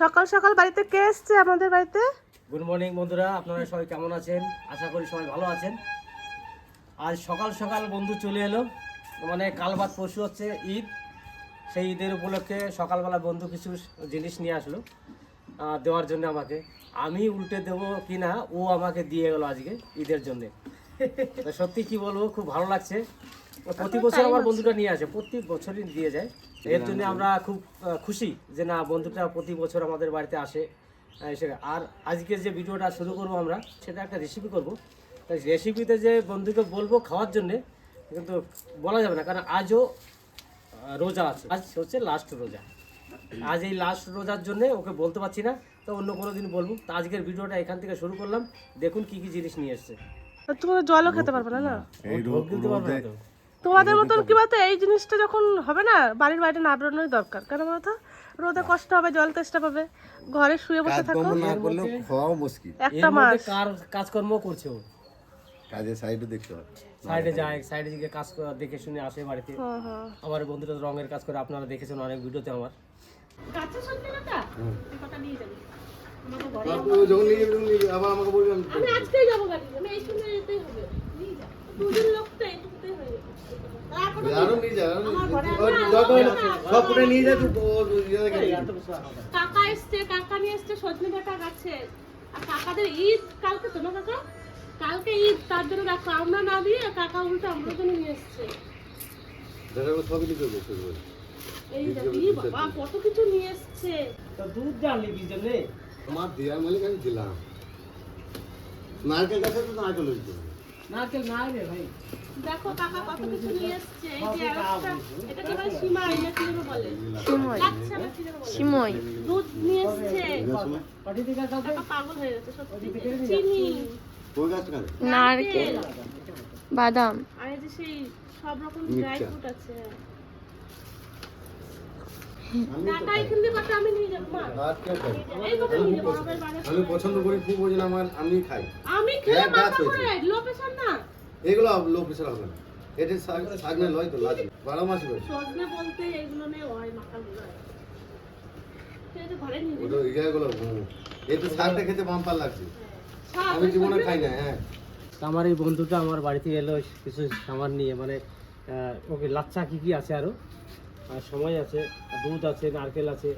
সকাল সকাল বাড়িতে কে এসছে আমাদের বাড়িতে? গুড মর্নিং বন্ধুরা। আপনারা সবাই কেমন আছেন? আশা করি সবাই ভালো আছেন। আজ সকাল সকাল বন্ধু চলে এলো। মানে কাল বাদ পরশু হচ্ছে ঈদ। সেই ঈদের উপলক্ষে সকালবেলা বন্ধু কিছু জিনিস নিয়ে আসলো দেওয়ার জন্য আমাকে। আমি উল্টে দেবো কি না ও আমাকে দিয়ে গেল আজকে ঈদের জন্যে। সত্যি কি বলব খুব ভালো লাগছে। প্রতি বছর আমার বন্ধুটা নিয়ে আসে প্রতি বছরই দিয়ে যায়। এর জন্য আমরা খুব খুশি যে না বন্ধুটা প্রতি বছর আমাদের বাড়িতে আসে। আর আজকে যে ভিডিওটা শুরু করব আমরা সেটা একটা রেসিপি করব। তাই রেসিপিতে যে বন্ধুকে বলব খাওয়ার জন্যে কিন্তু বলা যাবে না কারণ আজও রোজা আছে। আজ হচ্ছে লাস্ট রোজা। আজ এই লাস্ট রোজার জন্য ওকে বলতে পারছি না তো অন্য কোনো দিন বলব। তো আজকের ভিডিওটা এখান থেকে শুরু করলাম। দেখুন কি কি জিনিস নিয়ে এসছে। তুমি জলও খেতে পারবে না না? তোমাদের মতন কি বলতো এই জিনিসটা যখন হবে না বাড়ির বাইরে না বেরোনোই দরকার। কেন বলতো? রোদে কষ্ট হবে জল তেষ্টা পাবে। ঘরে শুয়ে বসে থাকো। খাওয়াও মুশকিল। একটা মাস। কার কাজকর্ম করছে ও। কাজের সাইডও দেখতে হবে। সাইডে যায় সাইডে দিকে কাজ দেখে শুনে আসে বাড়িতে। হ্যাঁ হ্যাঁ আমার বন্ধুটা রঙের কাজ করে আপনারা দেখেছেন অনেক ভিডিওতে আমার। নিয়ে যাবি, নিয়ে যাবি, আবার আমাকে বলবি আমি আমি আজকেই যাব গাড়ি আমি এই সময় যেতেই হবে। নিয়ে যা। দুদিন লোক তো আরও নিয়ে যা, সব নিয়ে যা, তুই ইয়ে রেখে দিবি। কাকা এসছে কাকা নিয়ে এসছে সজনে ডাটা গাছে। আর কাকাদের ঈদ কালকে তো না কাকা? কালকে ঈদ তার জন্য রাখো আমরা না দিয়ে কাকা উল্টো আমাদের জন্য নিয়ে এসছে। দেখা গেলো সবই নিতে হবে, শুরু করে। এই দেখো ই বাবা কত কিছু নিয়ে এসছে। তো দুধ জানলি কি জন্যে আমার দেওয়ার মালিক আমি দিলাম। নারকেল গাছে তো নারকেল হয়েছে। নারকেল নাই রে ভাই। দেখো কাকা কত কিছু নিয়ে এসছে। এই যে একটা এটা কি বলে? সীমাই না কি বলে? বলে? সিমই। দুধ নিয়ে এসছে। পাটি দিকে কাকা পাগল হয়ে গেছে সত্যি। চিনি। ওই গাছ কেন নারকেল। বাদাম। আর এই যে সেই সব রকম ড্রাই ফ্রুট আছে দিয়ে কত আমি পছন্দ করি খুব ওই আমার আমি খাই। মাথা। লো না। এগুলো লো হবে না। এটা লয় তো বারো মাস সজনে বলতে এগুলো হয় মাথা ওটা ইয়েগুলো শাকটা খেতে বাম্পার লাগছে। আমি জীবনে খাই না হ্যাঁ। তো আমার এই বন্ধুটা আমার বাড়িতে এলো কিছু সামান নিয়ে মানে ওকে লাচ্ছা কি কি আছে আরও? আর সময় আছে দুধ আছে নারকেল আছে।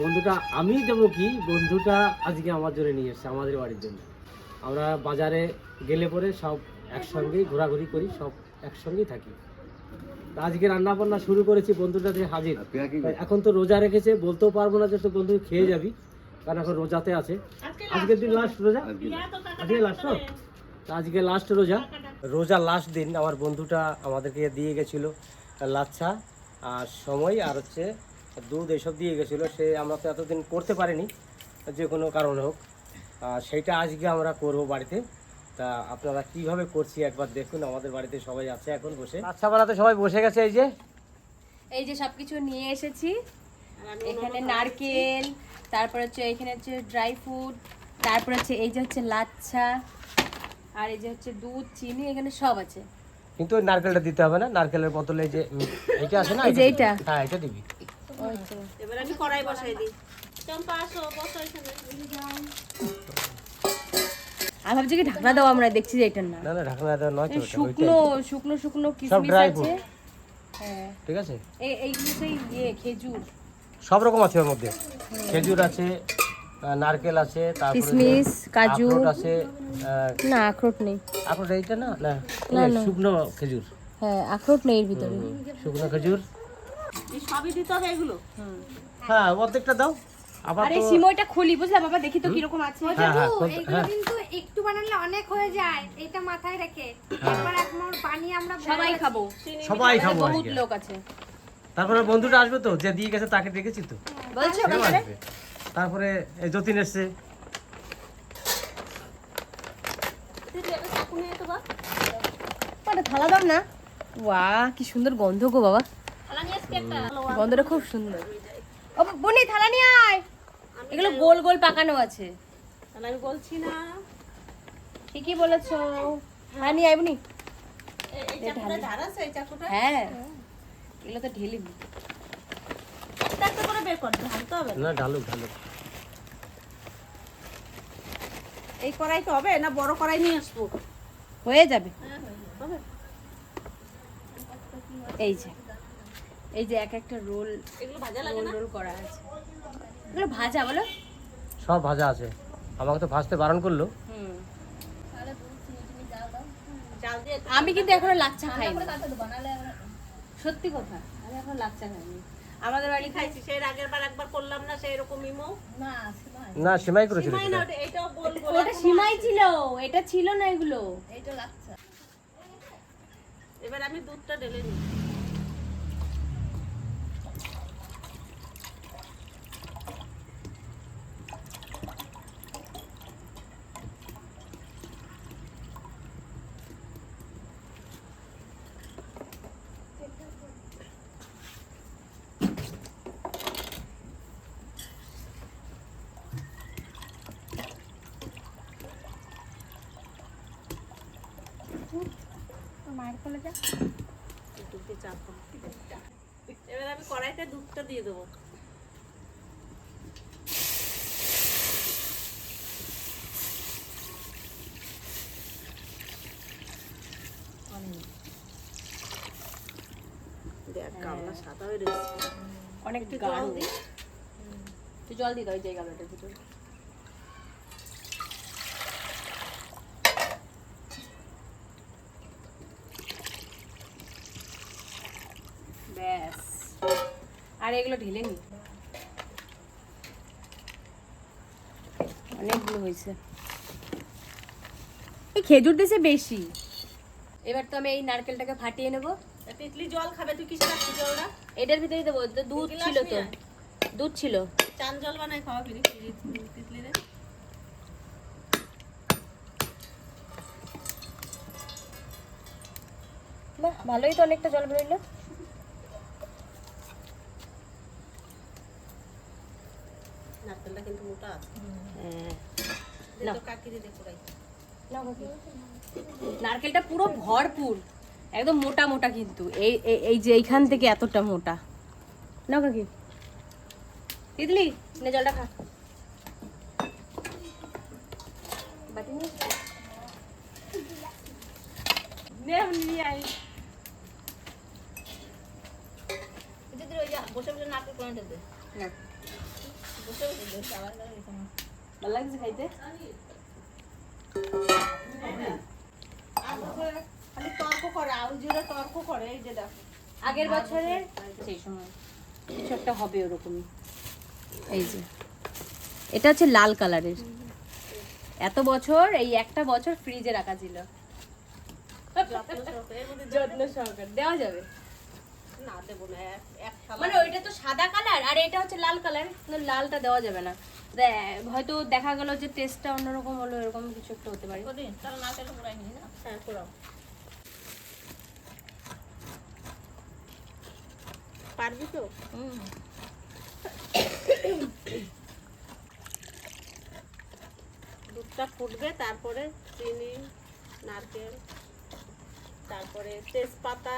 বন্ধুটা আমি দেবো কি? বন্ধুটা আজকে আমার জন্য নিয়ে এসছে আমাদের বাড়ির জন্য। আমরা বাজারে গেলে পরে সব একসঙ্গেই ঘোরাঘুরি করি সব একসঙ্গেই থাকি। তা আজকে রান্না বান্না শুরু করেছি বন্ধুটা যে হাজির। এখন তো রোজা রেখেছে বলতেও পারব না যে তো বন্ধু খেয়ে যাবি কারণ এখন রোজাতে আছে। আজকে আজকের দিন লাস্ট রোজা? আজকে লাস্ট তো? আজকে লাস্ট রোজা। রোজা লাস্ট দিন আমার বন্ধুটা আমাদেরকে দিয়ে গেছিল লাচ্ছা আর সময় আর হচ্ছে দুধ এসব দিয়ে গেছিল। সে আমরা তো এতদিন করতে পারিনি যে কোনো কারণে হোক। আর সেইটা আজকে আমরা করব বাড়িতে। তা আপনারা কীভাবে করছি একবার দেখুন আমাদের বাড়িতে সবাই আছে এখন বসে। আচ্ছা বানাতে সবাই বসে গেছে এই যে। এই যে সবকিছু নিয়ে এসেছি। এখানে নারকেল তারপর হচ্ছে এখানে হচ্ছে ড্রাই ফ্রুট তারপর হচ্ছে এই যে হচ্ছে লাচ্ছা আর এই যে হচ্ছে দুধ চিনি এখানে সব আছে। কিন্তু ওই নারকেলটা দিতে হবে না? নারকেলের বদলে যে এইটা আছে না? এই এইটা? হ্যাঁ এটা দিবি। এবার আমি কড়াই বসাই দিই। ভাবছি কি ঢাকনা দাও আমরা দেখছি যে এটা না। না না ঢাকনা দেওয়া নয় তো শুকনো শুকনো শুকনো আছে। হ্যাঁ। ঠিক আছে? এই এইগুলো সেই ইয়ে খেজুর। সব রকম আছে ওর মধ্যে। খেজুর আছে নারকেল আছে তারপরে কিশমিশ, কাজু। আখরোট আছে না আখরোট নেই। আখরোট এইটা না? না না, শুকনো খেজুর। হ্যাঁ আখরোট নেই এর ভিতরে। শুকনো খেজুর। এই সবই দিতে হবে এগুলো? হ্যাঁ অর্ধেকটা দাও। আবার আরে সিমইটা খুলি বুঝলা? বাবা দেখি তো কীরকম আছে। হ্যাঁ হ্যাঁ খুব- হ্যাঁ। কিন্তু একটু বানালে অনেক হয়ে যায়। এটা মাথায় রেখে। একবার একবার বানিয়ে আমরা সবাই খাব। সবাই খাব। বহুত লোক আছে। তারপরে বন্ধুটা আসবে তো যে দিয়ে গেছে তাকে ডেকেছি তো। বলছো তারপরে যতীন এসছে। থালা দাও না। ওয়া কি সুন্দর গন্ধ গো বাবা। গন্ধটা খুব সুন্দর। ও বনি থালা নিয়ে আয়। এগুলো গোল গোল পাকানো আছে। তাহলে আমি বলছি না। ঠিকই বলেছ। হ্যাঁ নিয়ে আয় বনি। এই এই চাকুটা ধার আছে এই চাকুটা? হ্যাঁ। এগুলো তো ঢেলি একটা একটা করে বের কর ঢালতে হবে না। ঢালুক ঢালুক। এই কড়াইতে হবে না বড় কড়াই নিয়ে আসব? হয়ে যাবে। এই যে। এই যে এক একটা রোল এগুলো ভাজা লাগে রোল না? রোল করা আছে। এগুলো ভাজা বলো। সব ভাজা আছে। আমাকে তো ভাজতে বারণ করল। আমি কিন্তু এখনও লাচ্চা খাইনি। সত্যি কথা আমি এখনও লাচ্চা খাইনি। আমাদের বাড়ি খাইছি সেই আগের বার একবার করলাম না সেই রকম ইমো? না সেমাই। করেছিল সিমাই না ওটা এটাও গোল গোল ওটা সিমাই ছিল এটা ছিল না এগুলো। এবার আমি দুধটা ঢেলে নিই। এবার আমি কড়াইতে দুধটা দিয়ে দেবো। দেখ গামলা সাদা হয়ে রয়েছে। অনেক জল দিই। তুই জল দিয়ে দাও ওই জায়গাটার ভিতরে। আর এগুলো ঢেলে নি। অনেকগুলো হয়েছে। এই খেজুর দিছে বেশি। এবার তো আমি এই নারকেলটাকে ফাটিয়ে নেব। তিতলি জল খাবে তুই কিসে রাখছিস জলটা এটার ভিতরেই দেবো তো দুধ ছিল তো। দুধ ছিল। চান জল বানাই খাওয়া ফিরি তিতলি রে? বাহ ভালোই তো অনেকটা জল বেরোলো নারকেলটা কিন্তু মোটা আছে। হ্যাঁ। নারকেলটা পুরো ভরপুর একদম মোটা মোটা কিন্তু। এই এই- যে এইখান থেকে এতটা মোটা। না কাকি। তিতলি নে জলটা খা। বাটি নিয়ে নিয়ে আই বসে বসে নারকেল কোন দে। না লাগছে খাইতে তর্ক করে আউল জুড়ে তর্ক করে এই যে দেখো আগের বছরের সেই সময় কিছু একটা হবে ওরকমই এই যে এটা হচ্ছে লাল কালারের এত বছর এই একটা বছর ফ্রিজে রাখা ছিল। যত্ন সহকারে দেওয়া যাবে না দেবো না মানে ওইটা তো সাদা কালার আর এটা হচ্ছে লাল কালার কিন্তু লালটা দেওয়া যাবে না। হয়তো দেখা গেল যে টেস্টটা অন্যরকম হলো এরকম কিছু একটা হতে পারে। পুরাই নি না হ্যাঁ পুরাও। পারবি তো? হুম। দুধটা ফুটবে তারপরে চিনি নারকেল তারপরে তেজপাতা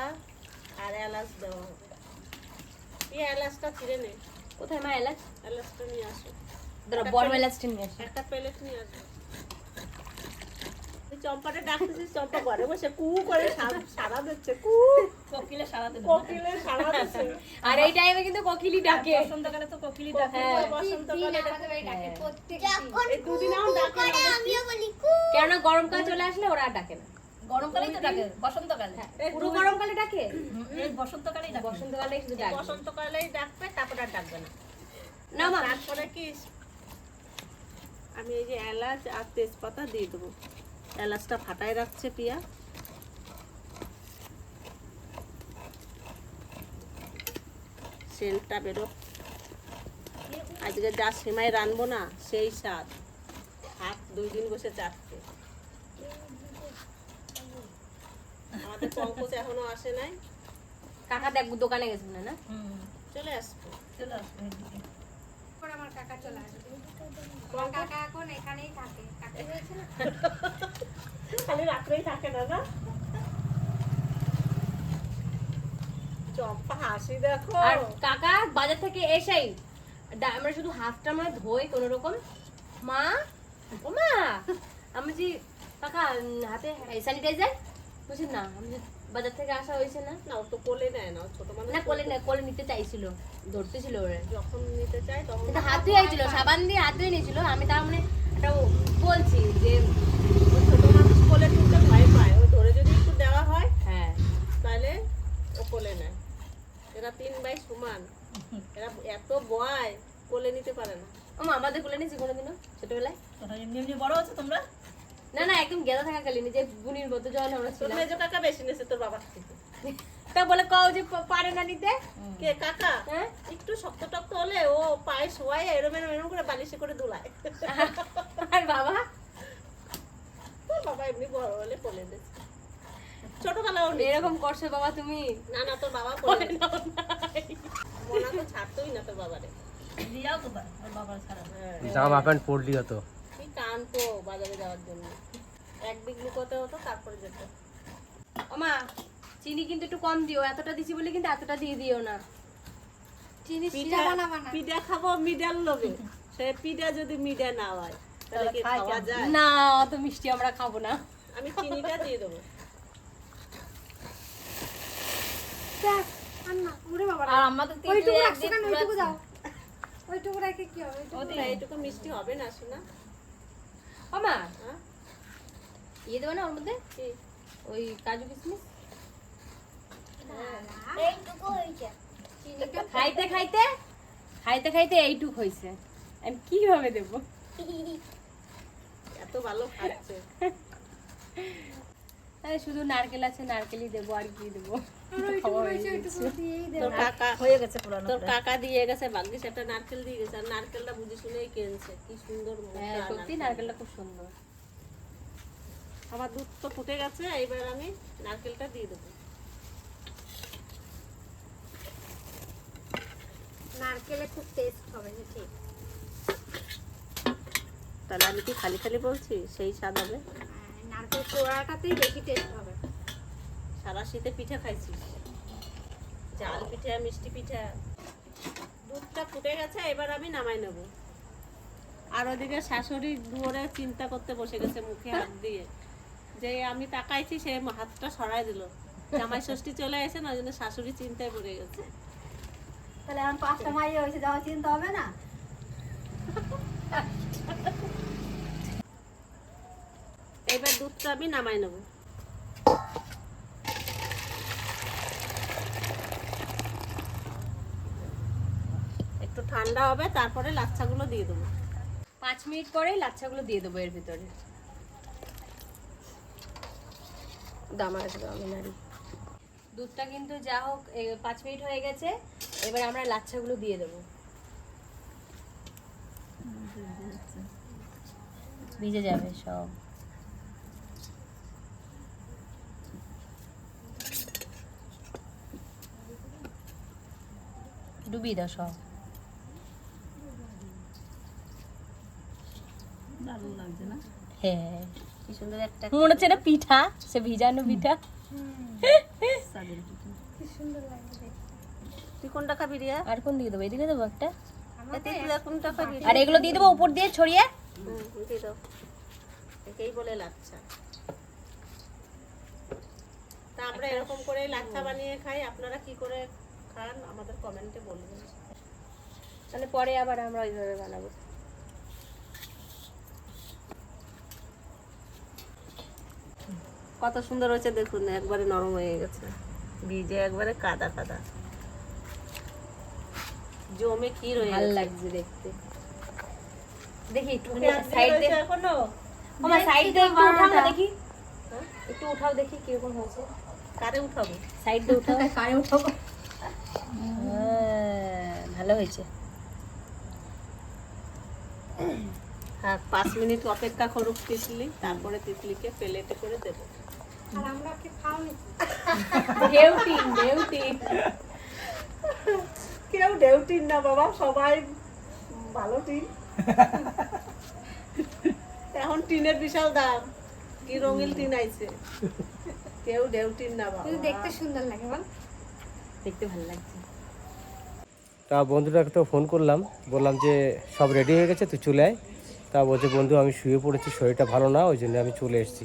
আর এলাচ দেওয়া হবে এই এলাচটা নে। কোথায় মা এলাচ? এলাচটা নিয়ে আসো। বড় এলাচটা নিয়ে আসি। একটা প্লেট নিয়ে আসো। চম্পাটা ডাকতেছিস চম্পা ঘরে বসে কু করে সারা দিচ্ছে কু। কোকিলে সারা কোকিলের সারা দিচ্ছে। আর এই টাইমে কিন্তু কোকিলি ডাকে। বসন্তকালে তো কোকিলি ডাকে। হ্যাঁ। বসন্তকালে ডাকে। প্রত্যেক দুদিন ডাকে আমিও বলি কেননা গরমকাল চলে আসলে ওরা আর ডাকে না। গরমকালেই তো ডাকে বসন্তকালে। পুরো গরমকালে ডাকে? এই বসন্তকালেই ডাকে বসন্তকালে শুধু ডাকে বসন্তকালেই ডাকবে তারপর আর ডাকবে না। না মা। তারপরে কি? আমি এই যে এলাচ আর তেজপাতা দিয়ে দেবো। এলাচটা ফাটায় রাখছে পিয়া। সেন্টটা বেরো। আজকে যা সেমাই রানবো না সেই স্বাদ। হাত দুই দিন বসে চাটছে আমাদের পঙ্কজ এখনও আসে নাই। কাকা দেখ দোকানে গেছে না? না চলে আসব। চলে আসবে এদিকে। পর আমার কাকা চলে আসবে। কাকা এখন এখানেই থাকে। কাকি হয়েছে না? খালি রাত্রেই থাকে না না? চম্পা হাসি দেখো। আর কাকা বাজার থেকে এসেই আমরা শুধু হাতটা আমরা ধোই কোনো রকম। মা ও মা আমি যে কাকা হাতে স্যানিটাইজার বলছি না আমি বাজার থেকে আসা হয়েছে না। না ও তো কোলে নেয় না ছোট মানুষ না কোলে না কোলে নিতে চাইছিল ধরতেছিল ওরে। যখন নিতে চায় তখন কিন্তু হাত ধুয়ে আইছিল সাবান দিয়ে হাত ধুয়ে নিয়েছিল। আমি তার মানে একটা বলছি যে ও ছোট মানুষ কোলে তুলতে ভয় পায়। ও ধরে যদি একটু দেওয়া হয় হ্যাঁ। তাহলে ও কোলে নেয়। এরা তিন ভাই সমান। এরা এত বয় কোলে নিতে পারে না। ও আমাদের কোলে নিয়েছি কোনোদিনও ছোটবেলায়। এমনি এমনি বড় আছো তোমরা? না না একদম গেদা থাকা কালীন যে বুনির মতো যখন আমরা ছিলাম। মেজো কাকা বেশি নিয়েছে তোর বাবার থেকে তা বলে কও যে পারে না নিতে? কে কাকা? হ্যাঁ? একটু শক্ত টক্ত হলে ও পায়ে শোয়ায় এরম এরম এরম করে বালিশে করে দোলায় আর বাবা? তোর বাবা এমনি বড় হলে কোলে দিচ্ছে ছোটবেলাও এরকম করছ বাবা তুমি? না না তোর বাবা কোলে নেয়। মনা তো ছাড়তোই না তোর বাবারে। দিয়াও তো বা- ওর বাবার ছাড়া। হ্যাঁ। জামা প্যান্ট পরলি হতো কি কানতো বাজারে যাওয়ার জন্য। এক দিক লুকোতে হতো তারপরে যেত। ও মা চিনি কিন্তু একটু কম দিও এতটা দিছি বলে কিন্তু এতটা দিয়ে দিও না। চিনি পিঠা বানাবা না। পিঠা খাব মিডাল লোভে। সে পিঠা যদি মিডা না হয় তাহলে কি খাওয়া যায়? না অত মিষ্টি আমরা খাব না। আমি চিনিটা দিয়ে দেবো। আর আমাদের ওইটুকু রাখছো কেন? ওইটুকু দাও। ওইটুকু রেখে কি হবে? ওইটুকু- মিষ্টি হবে না শোনা? ও হ্যাঁ? ইয়ে দেবো না ওর মধ্যে? ওই কাজু কিশমিশ খাইতে খাইতে? খাইতে খাইতে এইটুক হয়েছে। আমি কীভাবে দেবো? এত ভালো খাচ্ছে। শুধু নারকেল আছে নারকেলই দেবো আর কি দেবো? তোর কাকা হয়ে গেছে পুরানো তোর কাকা দিয়ে গেছে ভাগ্যিস একটা নারকেল দিয়ে গেছে আর নারকেলটা বুঝে শুনেই কিনছে কি সুন্দর সত্যি নারকেলটা খুব সুন্দর। আমার দুধ তো ফুটে গেছে এইবার আমি নারকেলটা দিয়ে দেবো। নারকেলে খুব টেস্ট হবে ঠিক? তাহলে আমি কি খালি খালি বলছি? সেই স্বাদ হবে? হ্যাঁ, নারকেল কোড়াটাতেই বেশি টেস্ট হবে। সারা শীতে পিঠা খাইছি চাল পিঠা মিষ্টি পিঠা? দুধটা ফুটে গেছে এবার আমি নামাই নেব। আর ওদিকে শাশুড়ি দুয়ারে চিন্তা করতে বসে গেছে মুখে হাত দিয়ে। যে আমি তাকাইছি সে হাতটা সরাই দিল। জামাই ষষ্ঠী চলে এসে না ওই জন্য শাশুড়ি চিন্তায় পড়ে গেছে। তাহলে এখন পাঁচটা মাই হয়েছে যাওয়া চিন্তা হবে না? এবার দুধটা আমি নামাই নেব একটু ঠান্ডা হবে, তারপরে লাচ্ছাগুলো দিয়ে দেবো। পাঁচ মিনিট পরেই লাচ্ছাগুলো দিয়ে দেবো এর ভিতরে। দাম আসবে আমি দুধটা কিন্তু যা হোক পাঁচ মিনিট হয়ে গেছে, এবার আমরা লাচ্ছাগুলো দিয়ে দেবো। ভিজে যাবে সব। ডুবিয়ে দাও সব দারুণ লাগছে না হ্যাঁ। কি সুন্দর একটা মনে হচ্ছে না পিঠা সে ভিজানো পিঠা। কি সুন্দর লাগে তুই কোনটা খাবি রিয়া? আর কোন দিকে দেবো? এদিকে দেবো একটা? কোনটা খাবি? আর এগুলো দিয়ে দেবো উপর দিয়ে ছড়িয়ে? দিয়ে দাও। একেই বলে লাচ্ছা। তা আমরা এরকম করে লাচ্ছা বানিয়ে খাই। আপনারা কি করে খান আমাদের কমেন্টে বলবেন। তাহলে পরে আবার আমরা ওইভাবে বানাবো। কত সুন্দর হয়েছে দেখুন একবারে নরম হয়ে গেছে। বীজে একবারে কাদা কাদা। জমে ক্ষীর হয়ে ভালো লাগছে দেখতে। দেখি একটু সাইড দিয়ে এখনও? আমার সাইড দিয়ে একটু উঠাও দেখি। একটু উঠাও দেখি কীরকম হয়েছে। কারে উঠাবো? সাইড দিয়ে উঠাও। কারে উঠাবো? ভালো হয়েছে। হ্যাঁ পাঁচ মিনিট অপেক্ষা করুক তিতলি তারপরে তিতলিকে প্লেটে করে দেবো। আর আমরা কি খাওনি? ঢেউটিন ঢেউটিন কেউ ডেউটিন না বাবা সবাই ভালো টিন এখন টিনের বিশাল দাম কি রঙিন টিন আইছে। কেউ ডেউটিন না বাবা। দেখতে সুন্দর লাগে বল। দেখতে ভালো লাগছে। তা বন্ধুটাকে তো ফোন করলাম বললাম যে সব রেডি হয়ে গেছে তুই চলে আয়। তা বলছে বন্ধু আমি শুয়ে পড়েছি শরীরটা ভালো না ওই জন্য আমি চলে এসেছি।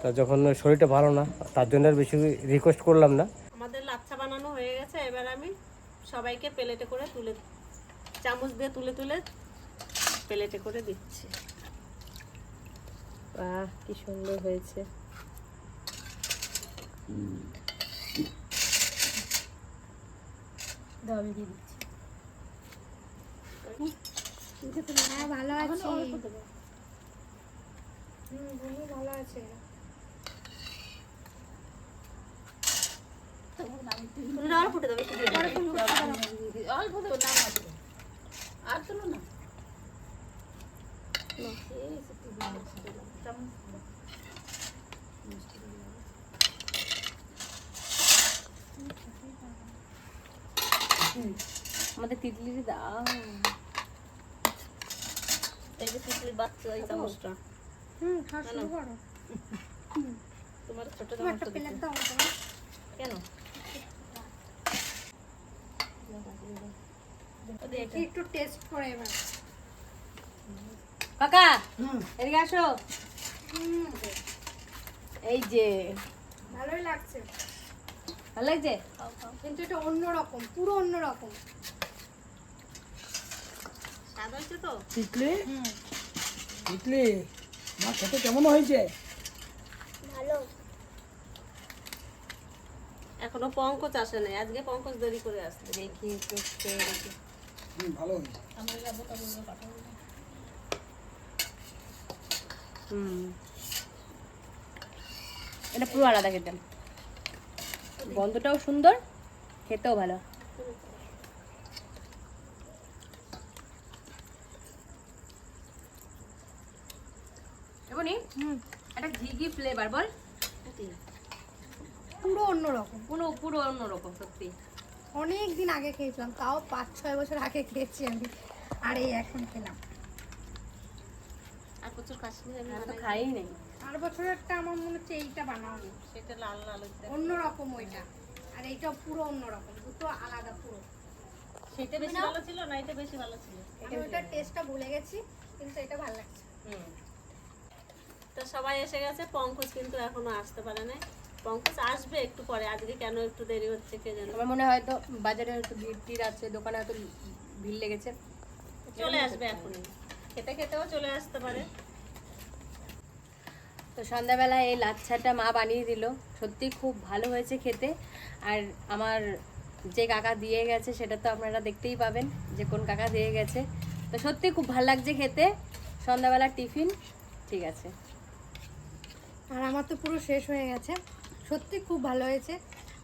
তা যখন শরীরটা ভালো না তার জন্য আর বেশি রিকোয়েস্ট করলাম না। আমাদের লাচ্ছা বানানো হয়ে গেছে এবার আমি সবাইকে প্লেটে করে তুলে চামচ দিয়ে তুলে তুলে প্লেটে করে দিচ্ছি। বাহ কি সুন্দর হয়েছে। দাও দিয়ে দিচ্ছি। হ্যাঁ ভালো আছি। হুম ভালো আছে। তুমি দেবে একটু দিয়ে দাও। অল্প দেবো না আর তুলো না। আমাদের তিতলি দাও। এই যে তিতলির বাচ্চা এই চামচটা। হুম খাওয়া শুরু করো। তোমার ছোট চামচটা। কেন? দেখি একটু টেস্ট করে এবার। কাকা এদিকে আসো। এই যে। ভালোই লাগছে। ভালো লাগছে? কিন্তু এটা অন্যরকম পুরো অন্যরকম। স্বাদ হয়েছে তো? ইডলি ইডলি মা খেতে কেমন হয়েছে? এখনও পঙ্কজ আসে নাই। আজকে পঙ্কজ দেরি করে আসছে। দেখি। হুম এটা পুরো আলাদা খেতে। গন্ধটাও সুন্দর খেতেও ভালো। একটা ঘি ঘি ফ্লেভার বল। পুরো অন্যরকম। পুরো পুরো অন্যরকম সত্যি। অনেক দিন আগে খেয়েছিলাম তাও পাঁচ ছয় বছর আগে খেয়েছি আমি। আর এই এখন খেলাম। আর প্রচুর কাশ্মীর আমি তো খাই নাই। আর বছরেরটা আমার মনে হচ্ছে এইটা বানানো সেটা লাল লাল অন্যরকম ওইটা। আর এইটা পুরো অন্যরকম দুটো আলাদা পুরো। সেটা বেশি ভালো ছিল না এটা বেশি ভালো ছিল? আমি ওইটার টেস্টটা ভুলে গেছি কিন্তু এটা ভালো লাগছে। হুম। তো সবাই এসে গেছে পঙ্কজ কিন্তু এখনও আসতে পারে নাই। পঙ্কজ আসবে একটু পরে আজকে কেন একটু দেরি হচ্ছে কে জানে। আমার মনে হয় হয়তো বাজারে হয়তো ভিড় টিড় আছে দোকানে হয়তো ভিড় লেগেছে। চলে আসবে এখনই। খেতে খেতেও চলে আসতে পারে। তো সন্ধ্যাবেলা এই লাচ্ছাটা মা বানিয়ে দিল। সত্যি খুব ভালো হয়েছে খেতে। আর আমার যে কাকা দিয়ে গেছে সেটা তো আপনারা দেখতেই পাবেন যে কোন কাকা দিয়ে গেছে। তো সত্যি খুব ভালো লাগছে খেতে। সন্ধ্যাবেলা টিফিন ঠিক আছে। আর আমার তো পুরো শেষ হয়ে গেছে। সত্যি খুব ভালো হয়েছে।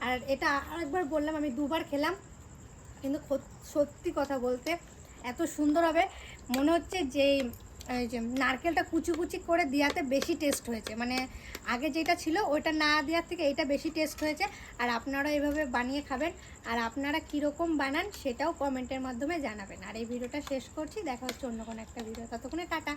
আর এটা আরেকবার বললাম, আমি দুবার খেলাম। কিন্তু সত্যি কথা বলতে এত সুন্দর হবে। মনে হচ্ছে যে যে নারকেলটা কুচি কুচি করে দেওয়াতে বেশি টেস্ট হয়েছে। মানে আগে যেটা ছিল, ওইটা না দেওয়ার থেকে এইটা বেশি টেস্ট হয়েছে। আর আপনারা এভাবে বানিয়ে খাবেন। আর আপনারা কীরকম বানান সেটাও কমেন্টের মাধ্যমে জানাবেন। আর এই ভিডিওটা শেষ করছি। দেখা হচ্ছে অন্য কোনো একটা ভিডিও। ততক্ষণে টাটা।